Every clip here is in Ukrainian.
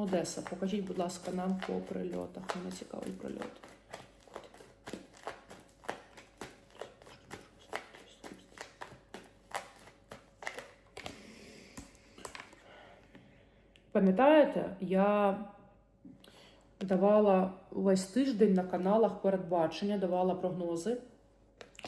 Одеса. Покажіть, будь ласка, нам по прильотах. Мене цікавий прильот. Пам'ятаєте, я давала весь тиждень на каналах передбачення, давала прогнози,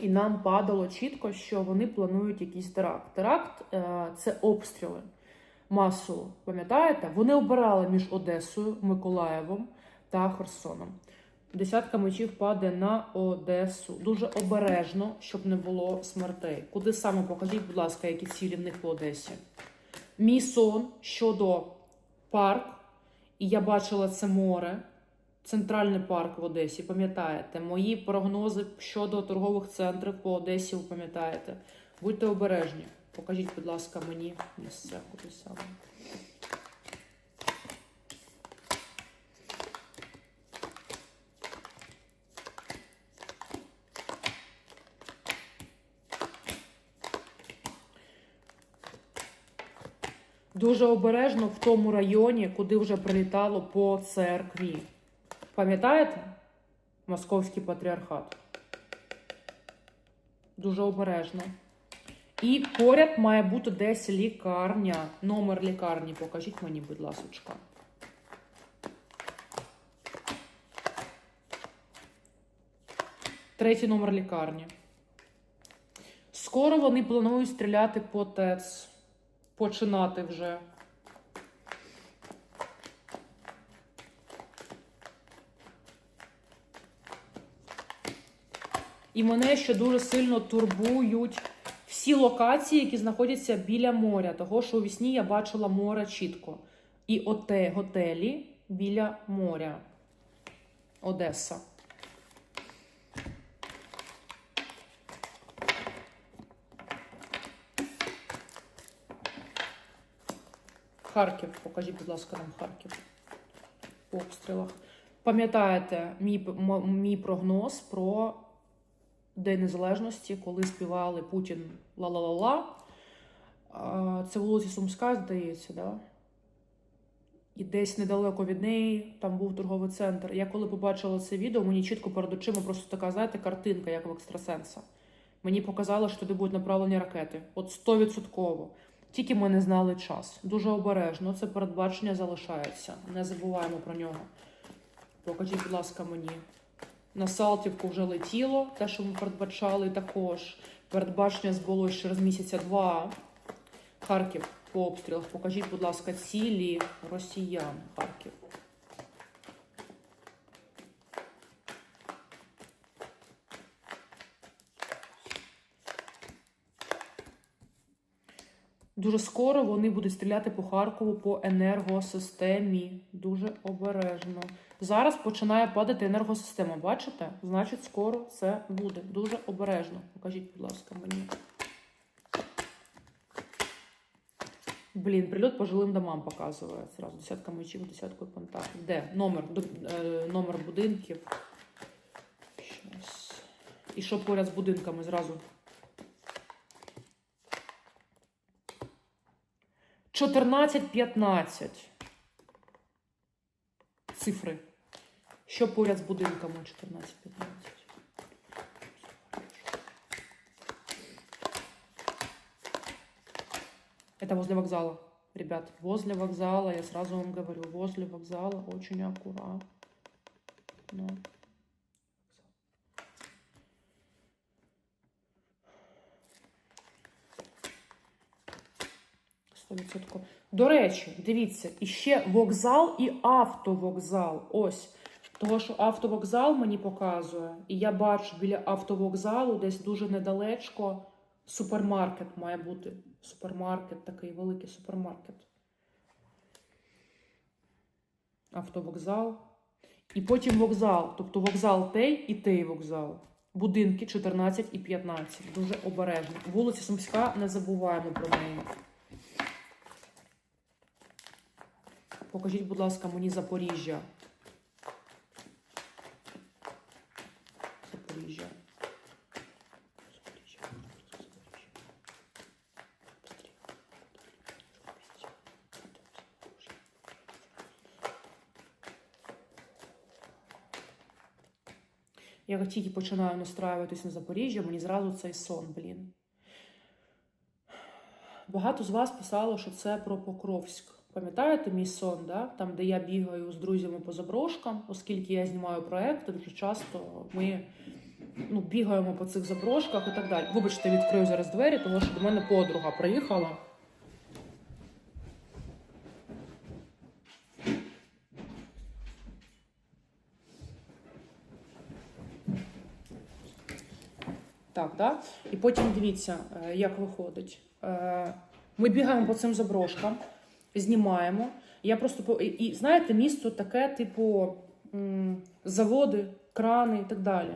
і нам падало чітко, що вони планують якийсь теракт. Теракт е, це обстріли масово. Пам'ятаєте? Вони обирали між Одесою, Миколаєвом та Херсоном. Десятка мечів падає на Одесу. Дуже обережно, щоб не було смертей. Куди саме покажіть, будь ласка, які цілі в них по Одесі? Мій сон щодо парк, і я бачила це море, центральний парк в Одесі. Пам'ятаєте, мої прогнози щодо торгових центрів по Одесі, ви пам'ятаєте. Будьте обережні. Покажіть, будь ласка, мені місце куди саме. Дуже обережно в тому районі, куди вже прилітало по церкві. Пам'ятаєте? Московський патріархат. Дуже обережно. І поряд має бути десь лікарня. Номер лікарні покажіть мені, будь ласка. Третій номер лікарні. Скоро вони планують стріляти по ТЕЦ. Починати вже. І мене ще дуже сильно турбують всі локації, які знаходяться біля моря. Того, що у вісні я бачила море чітко. І оте готелі біля моря. Одеса. Харків. Покажіть, будь ласка, нам Харків. По обстрілах. Пам'ятаєте мій, мій прогноз про День Незалежності, коли співали Путін ла-ла-ла-ла. Це вулиця Сумська, здається, да? І десь недалеко від неї там був торговий центр. Я коли побачила це відео, мені чітко перед очима просто така, знаєте, картинка, як в екстрасенса. Мені показало, що туди будуть направлені ракети. От стовідсотково. Тільки ми не знали час. Дуже обережно. Це передбачення залишається. Не забуваємо про нього. Покажіть, будь ласка, мені. На Салтівку вже летіло, те, що ми передбачали також. Передбачення збулося через місяця два. Харків по обстрілах. Покажіть, будь ласка, цілі росіян. Харків. Дуже скоро вони будуть стріляти по Харкову по енергосистемі. Дуже обережно. Зараз починає падати енергосистема. Бачите? Значить, скоро це буде. Дуже обережно. Покажіть, будь ласка, мені. Блін, прильот по жилим домам показує. Зразу десятка мечів, десяткою пентаклів. Де? Номер, е, номер будинків. Щас. І що поряд з будинками зразу? 14-15. Цифри. Що поряд з будинками 14-15? Это возле вокзала. Ребят, возле вокзала, я сразу вам говорю, возле вокзала очень аккуратно. Сто відсотків. До речі, дивіться, іще вокзал і автовокзал. Ось. Того, що автовокзал мені показує, і я бачу біля автовокзалу десь дуже недалечко супермаркет має бути. Супермаркет, такий великий супермаркет. Автовокзал. І потім вокзал. Тобто вокзал той і той вокзал. Будинки 14 і 15. Дуже обережно. Вулиця Сумська, не забуваємо про неї. Покажіть, будь ласка, мені Запоріжжя. Запоріжжя. Я тільки починаю настраюватись на Запоріжжя, мені зразу цей сон, блін. Багато з вас писало, що це про Покровськ. Пам'ятаєте мій сон, да? там, де я бігаю з друзями по заброшкам, оскільки я знімаю проекти, дуже часто ми ну, бігаємо по цих заброшках і так далі. Вибачте, відкрию зараз двері, тому що до мене подруга приїхала. Так, да? І потім дивіться, е, як виходить. Е, Ми бігаємо по цим заброшкам, знімаємо. Я просто і, знаєте, місто таке, типу, заводи, крани і так далі.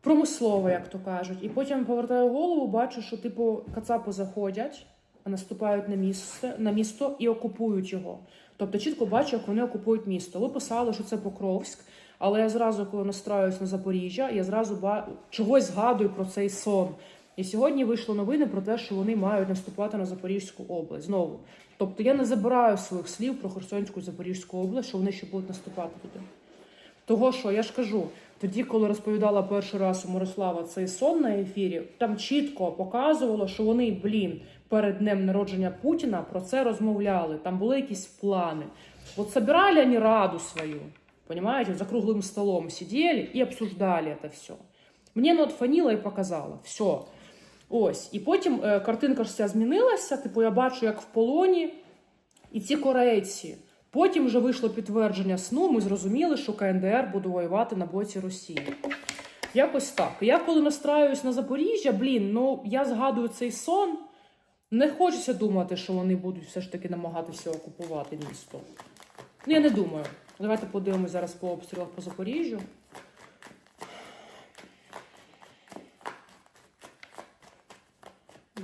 Промислове, як то кажуть. І потім повертаю голову, бачу, що типу кацапи заходять, наступають на місце на місто і окупують його. Тобто чітко бачу, як вони окупують місто. Ви писали, що це Покровськ, але я зразу, коли настраюсь на Запоріжжя, я зразу ба... чогось згадую про цей сон. І сьогодні вийшло новини про те, що вони мають наступати на Запорізьку область знову. Тобто я не забираю своїх слів про Херсонську і Запорізьку область, що вони ще будуть наступати туди. Того, що я ж кажу, тоді, коли розповідала перший раз у Мирослава цей сон на ефірі, там чітко показувало, що вони, блін, перед днем народження Путіна про це розмовляли. Там були якісь плани. От собирали вони раду свою, понимаете, за круглым столом сидели и обсуждали это все. Мені ну, фаніла і показала. Все. Ось. І потім е, картинка ж вся змінилася. Типу, я бачу, як в полоні, і ці корейці. Потім вже вийшло підтвердження сну. Ми зрозуміли, що КНДР буде воювати на боці Росії. Якось так. Я коли настраююсь на Запоріжжя, блін, ну я згадую цей сон. Не хочеться думати, що вони будуть все ж таки намагатися окупувати місто. Ну, я не думаю. Давайте подивимось зараз по обстрілах по Запоріжжю.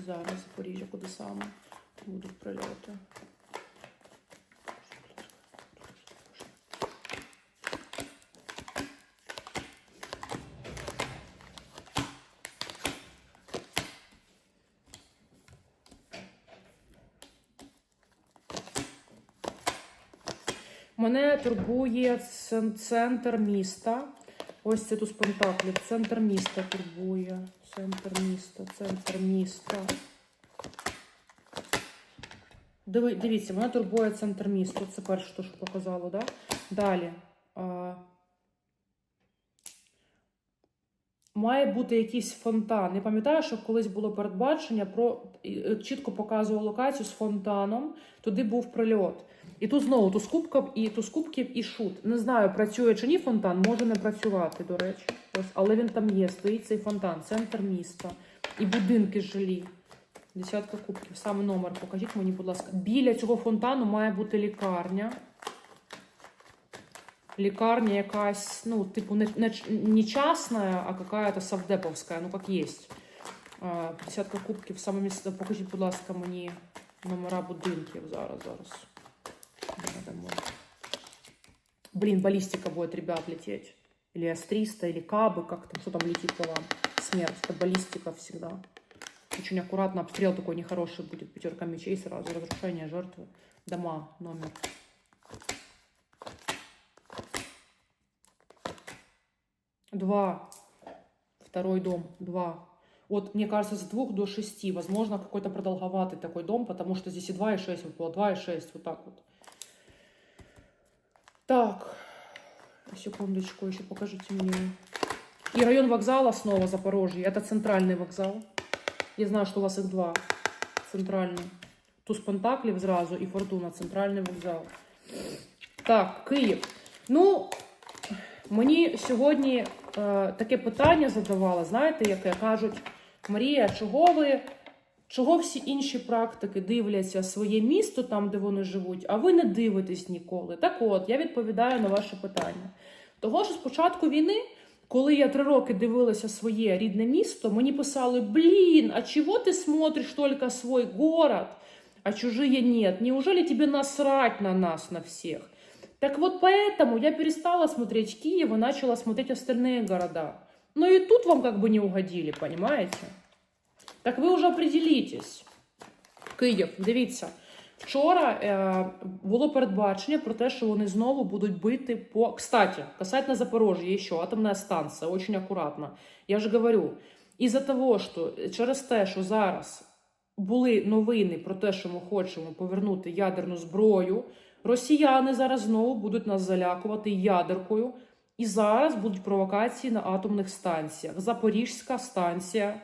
Зараз Запоріжжя, куди саме будуть прильоти. Мене турбує центр міста. Ось це тут з Пентаклів. Центр міста турбує. Центр міста, центр міста. Диви, дивіться, мене турбує центр міста. Це перше, що показало, да? Далі. А, має бути якийсь фонтан. Я пам'ятаю, що колись було передбачення про чітко показував локацію з фонтаном. Туди був прильот. І тут знову ту з кубків і ту з кубків і шут. Не знаю, працює чи ні фонтан, може не працювати, до речі. Ось, але він там є, стоїть цей фонтан, центр міста. І будинки жилі. Десятка кубків. Саме номер покажіть мені, будь ласка. Біля цього фонтану має бути лікарня. Лікарня якась, ну, типу, не, не, не частная, а какая-то совдеповська, ну як є. Десятка кубків, саме місце. Покажіть, будь ласка, мені номера будинків зараз, зараз. Домой. Блин, баллистика будет, ребят, лететь. Или С-300, или Кабы, как там, что там летит по вам. Смерть, это баллистика всегда. Очень аккуратно, обстрел такой нехороший будет. Пятерка мечей сразу, разрушение жертвы. Дома, номер. Два. Второй дом, два. Вот, мне кажется, с двух до шести. Возможно, какой-то продолговатый такой дом, потому что здесь и 2, и 6 выпало. 2 и 6, вот так вот. Так, секундочку, еще покажите мне. И район вокзала снова Запорожье. Это центральный вокзал. Я знаю, что у вас их два. Центральный. Туз Пентаклів зразу і Фортуна, центральний вокзал. Так, Київ. Ну, мені сьогодні е, таке питання задавала, знаєте, яке кажуть, Марія, чого ви, чого всі інші практики дивляться своє місто там, де вони живуть, а ви не дивитесь ніколи? Так от, я відповідаю на ваше питання. Того, що з початку війни, коли я три роки дивилася своє рідне місто, мені писали: Блін, а чого ти смотриш тільки свій город, а чужие нет? Неужели тебе насрать на нас, на всех? Так вот поэтому я перестала смотреть Киев и начала смотреть остальные города. Но и тут вам как бы не угодили, понимаете? Так ви вже определитесь. Київ, дивіться. Вчора е, було передбачення про те, що вони знову будуть бити по. Кстати, касательно Запорожья, еще атомна станція, очень акуратно. Я ж говорю, із-за того, що через те, що зараз були новини про те, що ми хочемо повернути ядерну зброю, росіяни зараз знову будуть нас залякувати ядеркою. І зараз будуть провокації на атомних станціях. Запорізька станція